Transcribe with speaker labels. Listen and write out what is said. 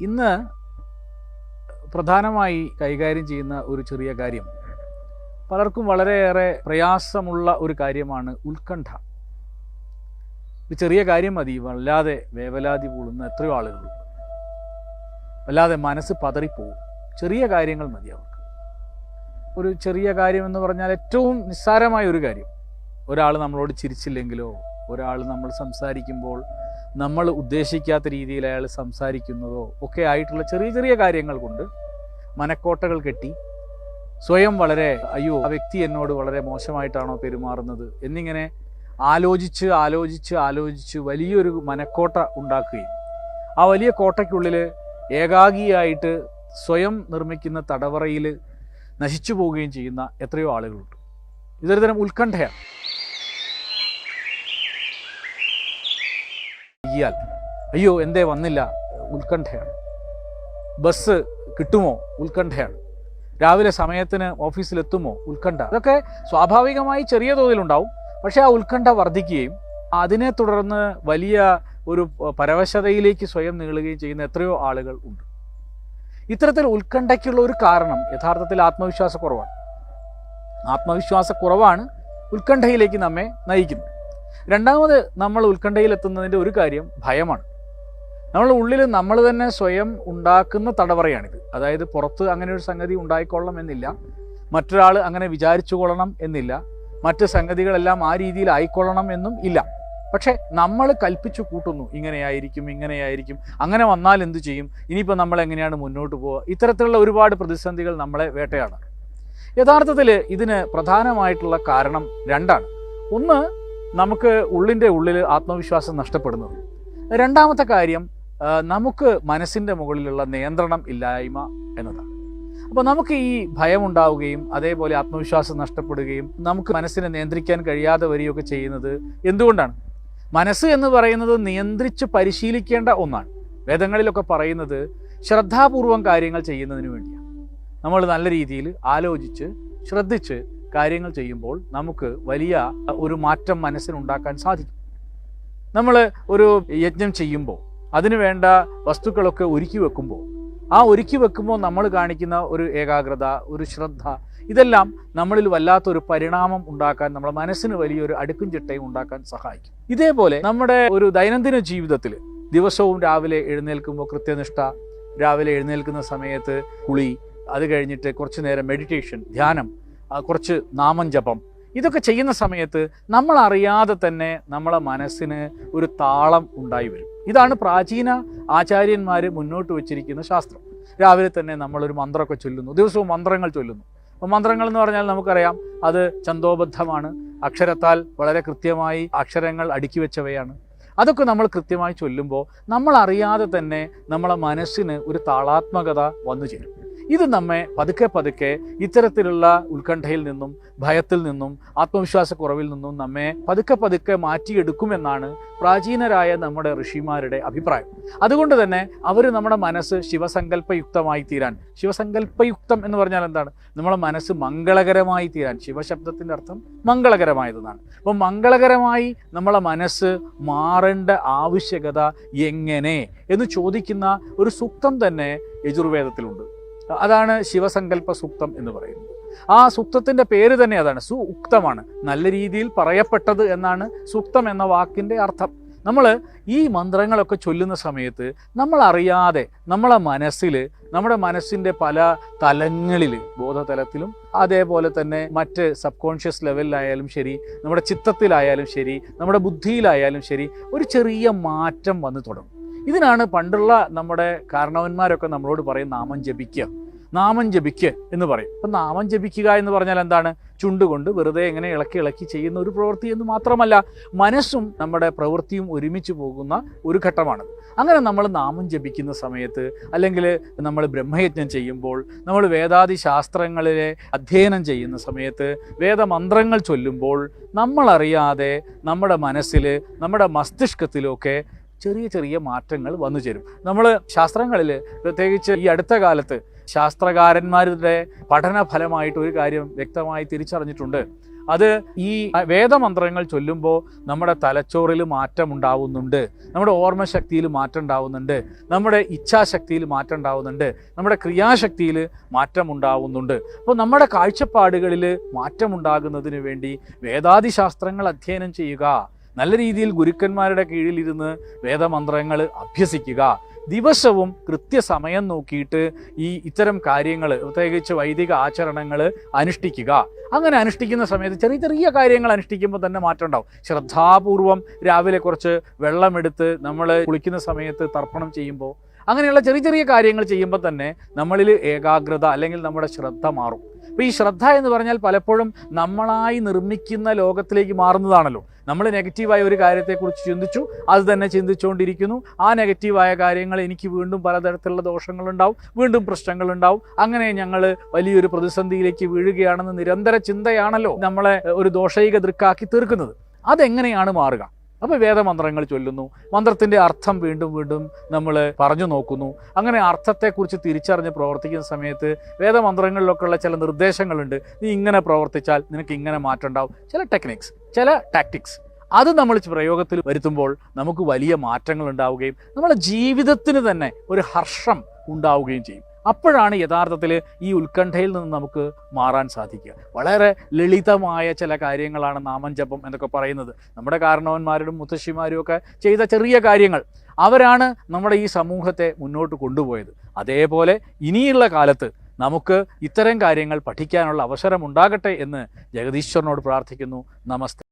Speaker 1: ഇന്ന് പ്രധാനമായി കൈകാര്യം ചെയ്യുന്ന ഒരു ചെറിയ കാര്യം. പലർക്കും വളരെയേറെ പ്രയാസമുള്ള ഒരു കാര്യമാണ് ഉത്കണ്ഠ. ഒരു ചെറിയ കാര്യം മതി വല്ലാതെ വേവലാതി പൂളുന്ന എത്രയോ ആളുകളുണ്ട്. വല്ലാതെ മനസ്സ് പതറിപ്പോവും. ചെറിയ കാര്യങ്ങൾ മതി അവർക്ക്. ഒരു ചെറിയ കാര്യം എന്ന് പറഞ്ഞാൽ ഏറ്റവും നിസ്സാരമായ ഒരു കാര്യം. ഒരാൾ നമ്മളോട് ചിരിച്ചില്ലെങ്കിലോ ഒരാൾ നമ്മൾ സംസാരിക്കുമ്പോൾ നമ്മൾ ഉദ്ദേശിക്കാത്ത രീതിയിൽ അയാൾ സംസാരിക്കുന്നതോ ഒക്കെ ആയിട്ടുള്ള ചെറിയ ചെറിയ കാര്യങ്ങൾ കൊണ്ട് മനക്കോട്ടകൾ കെട്ടി സ്വയം വളരെ അയ്യോ ആ വ്യക്തി എന്നോട് വളരെ മോശമായിട്ടാണോ പെരുമാറുന്നത്? എന്നിങ്ങനെ ആലോചിച്ച് ആലോചിച്ച് ആലോചിച്ച് വലിയൊരു മനക്കോട്ട ഉണ്ടാക്കുകയും ആ വലിയ കോട്ടയ്ക്കുള്ളിൽ ഏകാഗിയായിട്ട് സ്വയം നിർമ്മിക്കുന്ന തടവറയിൽ നശിച്ചു പോവുകയും ചെയ്യുന്ന എത്രയോ ആളുകളുണ്ട്. ഇതൊരു തരം ഉത്കണ്ഠയാണ്. ഇയാൽ അയ്യോ എന്തേ വന്നില്ല. ഉത്കണ്ഠയാണ്. ബസ് കിട്ടുമോ? ഉത്കണ്ഠയാണ്. രാവിലെ സമയത്തിന് ഓഫീസിലെത്തുമോ? ഉത്കണ്ഠ. അതൊക്കെ സ്വാഭാവികമായി ചെറിയ തോതിലുണ്ടാവും. പക്ഷേ ആ ഉത്കണ്ഠ വർദ്ധിക്കുകയും അതിനെ തുടർന്ന് വലിയ ഒരു പരവശതയിലേക്ക് സ്വയം നീളുകയും ചെയ്യുന്ന എത്രയോ ആളുകൾ ഉണ്ട്. ഇത്തരത്തിൽ ഉത്കണ്ഠയ്ക്കുള്ള ഒരു കാരണം യഥാർത്ഥത്തിൽ ആത്മവിശ്വാസക്കുറവാണ്. ആത്മവിശ്വാസക്കുറവാണ് ഉത്കണ്ഠയിലേക്ക് നമ്മെ നയിക്കുന്നത്. രണ്ടാമത് നമ്മൾ ഉത്കണ്ഠയിലെത്തുന്നതിന്റെ ഒരു കാര്യം ഭയമാണ്. നമ്മളുടെ ഉള്ളിൽ നമ്മൾ തന്നെ സ്വയം ഉണ്ടാക്കുന്ന തടവറയാണിത്. അതായത് പുറത്ത് അങ്ങനെ ഒരു സംഗതി ഉണ്ടായിക്കൊള്ളണം എന്നില്ല. മറ്റൊരാൾ അങ്ങനെ വിചാരിച്ചു കൊള്ളണം എന്നില്ല. മറ്റ് സംഗതികളെല്ലാം ആ രീതിയിൽ ആയിക്കൊള്ളണം എന്നും ഇല്ല. പക്ഷേ നമ്മൾ കൽപ്പിച്ചു കൂട്ടുന്നു. ഇങ്ങനെയായിരിക്കും ഇങ്ങനെയായിരിക്കും. അങ്ങനെ വന്നാൽ എന്തു ചെയ്യും? ഇനിയിപ്പോൾ നമ്മൾ എങ്ങനെയാണ് മുന്നോട്ട് പോവുക? ഇത്തരത്തിലുള്ള ഒരുപാട് പ്രതിസന്ധികൾ നമ്മളെ വേട്ടയാണ്. യഥാർത്ഥത്തിൽ ഇതിന് പ്രധാനമായിട്ടുള്ള കാരണം രണ്ടാണ്. ഒന്ന് നമുക്ക് ഉള്ളിന്റെ ഉള്ളിൽ ആത്മവിശ്വാസം നഷ്ടപ്പെടുന്നത്. രണ്ടാമത്തെ കാര്യം നമുക്ക് മനസ്സിന്റെ മുകളിലുള്ള നിയന്ത്രണം ഇല്ലായ്മ എന്നതാണ്. അപ്പോൾ നമുക്ക് ഈ ഭയമുണ്ടാവുകയും അതേപോലെ ആത്മവിശ്വാസം നഷ്ടപ്പെടുകയും നമുക്ക് മനസ്സിനെ നിയന്ത്രിക്കാൻ കഴിയാതെ വരികയൊക്കെ ചെയ്യുന്നത് എന്തുകൊണ്ടാണ്? മനസ്സ് എന്ന് പറയുന്നത് നിയന്ത്രിച്ച് പരിശീലിക്കേണ്ട ഒന്നാണ്. വേദങ്ങളിലൊക്കെ പറയുന്നത് ശ്രദ്ധാപൂർവം കാര്യങ്ങൾ ചെയ്യുന്നതിന് വേണ്ടിയാണ്. നമ്മൾ നല്ല രീതിയിൽ ആലോചിച്ച് ശ്രദ്ധിച്ച് കാര്യങ്ങൾ ചെയ്യുമ്പോൾ നമുക്ക് വലിയ ഒരു മാറ്റം മനസ്സിനുണ്ടാക്കാൻ സാധിക്കും. നമ്മൾ ഒരു യജ്ഞം ചെയ്യുമ്പോൾ അതിനു വേണ്ട വസ്തുക്കളൊക്കെ ഒരുക്കി വെക്കുമ്പോൾ ആ ഒരുക്കി വെക്കുമ്പോൾ നമ്മൾ കാണിക്കുന്ന ഒരു ഏകാഗ്രത ഒരു ശ്രദ്ധ ഇതെല്ലാം നമ്മളിൽ വല്ലാത്തൊരു പരിണാമം ഉണ്ടാക്കാൻ നമ്മുടെ മനസ്സിന് വലിയൊരു അടുക്കും ചിട്ടയും ഉണ്ടാക്കാൻ സഹായിക്കും. ഇതേപോലെ നമ്മുടെ ഒരു ദൈനംദിന ജീവിതത്തിൽ ദിവസവും രാവിലെ എഴുന്നേൽക്കുമ്പോൾ കൃത്യനിഷ്ഠ രാവിലെ എഴുന്നേൽക്കുന്ന സമയത്ത് കുളി അത് കഴിഞ്ഞിട്ട് കുറച്ചു നേരം മെഡിറ്റേഷൻ ധ്യാനം കുറച്ച് നാമം ജപം. ഇതൊക്കെ ചെയ്യുന്ന സമയത്ത് നമ്മൾ അറിയാതെ തന്നെ നമ്മളെ മനസ്സിന് ഒരു താളം ഉണ്ടായി വരും. ഇതാണ് പ്രാചീന ആചാര്യന്മാർ മുന്നോട്ട് വെച്ചിരിക്കുന്ന ശാസ്ത്രം. രാവിലെ തന്നെ നമ്മളൊരു മന്ത്രമൊക്കെ ചൊല്ലുന്നു. ദിവസവും മന്ത്രങ്ങൾ ചൊല്ലുന്നു. അപ്പോൾ മന്ത്രങ്ങൾ എന്ന് പറഞ്ഞാൽ നമുക്കറിയാം അത് ചന്തോബദ്ധമാണ്. അക്ഷരത്താൽ വളരെ കൃത്യമായി അക്ഷരങ്ങൾ അടുക്കി വെച്ചവയാണ്. അതൊക്കെ നമ്മൾ കൃത്യമായി ചൊല്ലുമ്പോൾ നമ്മൾ അറിയാതെ തന്നെ നമ്മളെ മനസ്സിന് ഒരു താളാത്മകത വന്നു ചേരും. ഇത് നമ്മെ പതുക്കെ പതുക്കെ ഇത്തരത്തിലുള്ള ഉത്കണ്ഠയിൽ നിന്നും ഭയത്തിൽ നിന്നും ആത്മവിശ്വാസക്കുറവിൽ നിന്നും നമ്മെ പതുക്കെ പതുക്കെ മാറ്റിയെടുക്കുമെന്നാണ് പ്രാചീനരായ നമ്മുടെ ഋഷിമാരുടെ അഭിപ്രായം. അതുകൊണ്ട് തന്നെ അവർ നമ്മുടെ മനസ്സ് ശിവസങ്കല്പയുക്തമായി തീരാൻ. ശിവസങ്കല്പയുക്തം എന്ന് പറഞ്ഞാൽ എന്താണ്? നമ്മുടെ മനസ്സ് മംഗളകരമായി തീരാൻ. ശിവശബ്ദത്തിന്റെ അർത്ഥം മംഗളകരമായതെന്നാണ്. അപ്പോൾ മംഗളകരമായി നമ്മളെ മനസ്സ് മാറേണ്ട ആവശ്യകത എങ്ങനെ? എന്ന് ചോദിക്കുന്ന ഒരു സൂക്തം തന്നെ യജുർവേദത്തിലുണ്ട്. അതാണ് ശിവസങ്കല്പ സൂക്തം എന്ന് പറയുന്നത്. ആ സൂക്തത്തിന്റെ പേര് തന്നെ അതാണ് സു ഉക്തമാണ്. നല്ല രീതിയിൽ പറയപ്പെട്ടത് എന്നാണ് സൂക്തം എന്ന വാക്കിന്റെ അർത്ഥം. നമ്മൾ ഈ മന്ത്രങ്ങളൊക്കെ ചൊല്ലുന്ന സമയത്ത് നമ്മൾ അറിയാതെ നമ്മളെ മനസ്സിൽ നമ്മുടെ മനസ്സിന്റെ പല തലങ്ങളിൽ ബോധതലത്തിലും അതേപോലെ തന്നെ മറ്റ് സബ് കോൺഷ്യസ് ലെവലിലായാലും ശരി നമ്മുടെ ചിത്തത്തിലായാലും ശരി നമ്മുടെ ബുദ്ധിയിലായാലും ശരി ഒരു ചെറിയ മാറ്റം വന്നു തുടങ്ങും. ഇതിനാണ് പണ്ടുള്ള നമ്മുടെ കാരണവന്മാരൊക്കെ നമ്മളോട് പറയും നാമം ജപിക്കുക നാമം ജപിക്കുക എന്ന് പറയും. അപ്പം നാമം ജപിക്കുക എന്ന് പറഞ്ഞാൽ എന്താണ്? ചുണ്ടുകൊണ്ട് വെറുതെ എങ്ങനെ ഇളക്കി ഇളക്കി ചെയ്യുന്ന ഒരു പ്രവൃത്തി എന്ന് മാത്രമല്ല മനസ്സും നമ്മുടെ പ്രവൃത്തിയും ഒരുമിച്ച് പോകുന്ന ഒരു ഘട്ടമാണ് അങ്ങനെ നമ്മൾ നാമം ജപിക്കുന്ന സമയത്ത് അല്ലെങ്കിൽ നമ്മൾ ബ്രഹ്മയജ്ഞം ചെയ്യുമ്പോൾ നമ്മൾ വേദാദി ശാസ്ത്രങ്ങളിലെ അധ്യയനം ചെയ്യുന്ന സമയത്ത് വേദമന്ത്രങ്ങൾ ചൊല്ലുമ്പോൾ നമ്മളറിയാതെ നമ്മുടെ മനസ്സിൽ നമ്മുടെ മസ്തിഷ്കത്തിലൊക്കെ ചെറിയ ചെറിയ മാറ്റങ്ങൾ വന്നു ചേരും. നമ്മൾ ശാസ്ത്രങ്ങളിൽ പ്രത്യേകിച്ച് ഈ അടുത്ത കാലത്ത് ശാസ്ത്രകാരന്മാരുടെ പഠന ഫലമായിട്ട് ഒരു കാര്യം വ്യക്തമായി തിരിച്ചറിഞ്ഞിട്ടുണ്ട്. അത് ഈ വേദമന്ത്രങ്ങൾ ചൊല്ലുമ്പോൾ നമ്മുടെ തലച്ചോറിൽ മാറ്റം ഉണ്ടാവുന്നുണ്ട്. നമ്മുടെ ഓർമ്മശക്തിയിൽ മാറ്റം ഉണ്ടാവുന്നുണ്ട്. നമ്മുടെ ഇച്ഛാശക്തിയിൽ മാറ്റം ഉണ്ടാവുന്നുണ്ട്. നമ്മുടെ ക്രിയാശക്തിയിൽ മാറ്റം ഉണ്ടാവുന്നുണ്ട്. അപ്പോൾ നമ്മുടെ കാഴ്ചപ്പാടുകളിൽ മാറ്റമുണ്ടാകുന്നതിന് വേണ്ടി വേദാദിശാസ്ത്രങ്ങൾ അധ്യയനം ചെയ്യുക. നല്ല രീതിയിൽ ഗുരുക്കന്മാരുടെ കീഴിലിരുന്ന് വേദമന്ത്രങ്ങൾ അഭ്യസിക്കുക. ദിവസവും കൃത്യസമയം നോക്കിയിട്ട് ഈ ഇത്തരം കാര്യങ്ങൾ പ്രത്യേകിച്ച് വൈദിക ആചരണങ്ങൾ അനുഷ്ഠിക്കുക. അങ്ങനെ അനുഷ്ഠിക്കുന്ന സമയത്ത് ചെറിയ ചെറിയ കാര്യങ്ങൾ അനുഷ്ഠിക്കുമ്പോൾ തന്നെ മാറ്റം ഉണ്ടാവും. ശ്രദ്ധാപൂർവം രാവിലെ കുറച്ച് വെള്ളമെടുത്ത് നമ്മൾ കുളിക്കുന്ന സമയത്ത് തർപ്പണം ചെയ്യുമ്പോൾ അങ്ങനെയുള്ള ചെറിയ ചെറിയ കാര്യങ്ങൾ ചെയ്യുമ്പോൾ തന്നെ നമ്മളിൽ ഏകാഗ്രത അല്ലെങ്കിൽ നമ്മുടെ ശ്രദ്ധ മാറും. അപ്പോൾ ഈ ശ്രദ്ധ എന്ന് പറഞ്ഞാൽ പലപ്പോഴും നമ്മളായി നിർമ്മിക്കുന്ന ലോകത്തിലേക്ക് മാറുന്നതാണല്ലോ. നമ്മൾ നെഗറ്റീവായ ഒരു കാര്യത്തെക്കുറിച്ച് ചിന്തിച്ചു അത് തന്നെ ചിന്തിച്ചുകൊണ്ടിരിക്കുന്നു. ആ നെഗറ്റീവായ കാര്യങ്ങൾ എനിക്ക് വീണ്ടും പലതരത്തിലുള്ള ദോഷങ്ങളുണ്ടാവും വീണ്ടും പ്രശ്നങ്ങളുണ്ടാവും. അങ്ങനെ ഞങ്ങൾ വലിയൊരു പ്രതിസന്ധിയിലേക്ക് വീഴുകയാണെന്ന് നിരന്തര ചിന്തയാണല്ലോ നമ്മളെ ഒരു ദോഷൈക ദൃക്കാക്കി തീർക്കുന്നത്. അതെങ്ങനെയാണ് മാറുക? അപ്പോൾ വേദമന്ത്രങ്ങൾ ചൊല്ലുന്നു. മന്ത്രത്തിന്റെ അർത്ഥം വീണ്ടും വീണ്ടും നമ്മൾ പറഞ്ഞു നോക്കുന്നു. അങ്ങനെ അർത്ഥത്തെക്കുറിച്ച് തിരിച്ചറിഞ്ഞ് പ്രവർത്തിക്കുന്ന സമയത്ത് വേദമന്ത്രങ്ങളിലൊക്കെയുള്ള ചില നിർദ്ദേശങ്ങളുണ്ട്. നീ ഇങ്ങനെ പ്രവർത്തിച്ചാൽ നിനക്ക് ഇങ്ങനെ മാറ്റം ഉണ്ടാവും ചില ടെക്നിക്സ് ചില ടാക്ടിക്സ് അത് നമ്മൾ പ്രയോഗത്തിൽ വരുത്തുമ്പോൾ നമുക്ക് വലിയ മാറ്റങ്ങൾ ഉണ്ടാവുകയും നമ്മുടെ ജീവിതത്തിന് തന്നെ ഒരു ഹർഷം ഉണ്ടാവുകയും ചെയ്യും. അപ്പോഴാണ് യഥാർത്ഥത്തിൽ ഈ ഉത്കണ്ഠയിൽ നിന്ന് നമുക്ക് മാറാൻ സാധിക്കുക. വളരെ ലളിതമായ ചില കാര്യങ്ങളാണ് നാമജപം എന്നൊക്കെ പറയുന്നത്. നമ്മുടെ കാരണവന്മാരും മുത്തശ്ശിമാരും ഒക്കെ ചെയ്ത ചെറിയ കാര്യങ്ങൾ അവരാണ് നമ്മുടെ ഈ സമൂഹത്തെ മുന്നോട്ട് കൊണ്ടുപോയത്. അതേപോലെ ഇനിയുള്ള കാലത്ത് നമുക്ക് ഇത്തരം കാര്യങ്ങൾ പഠിക്കാനുള്ള അവസരം ഉണ്ടാകട്ടെ എന്ന് ജഗദീശ്വരനോട് പ്രാർത്ഥിക്കുന്നു. നമസ്തേ.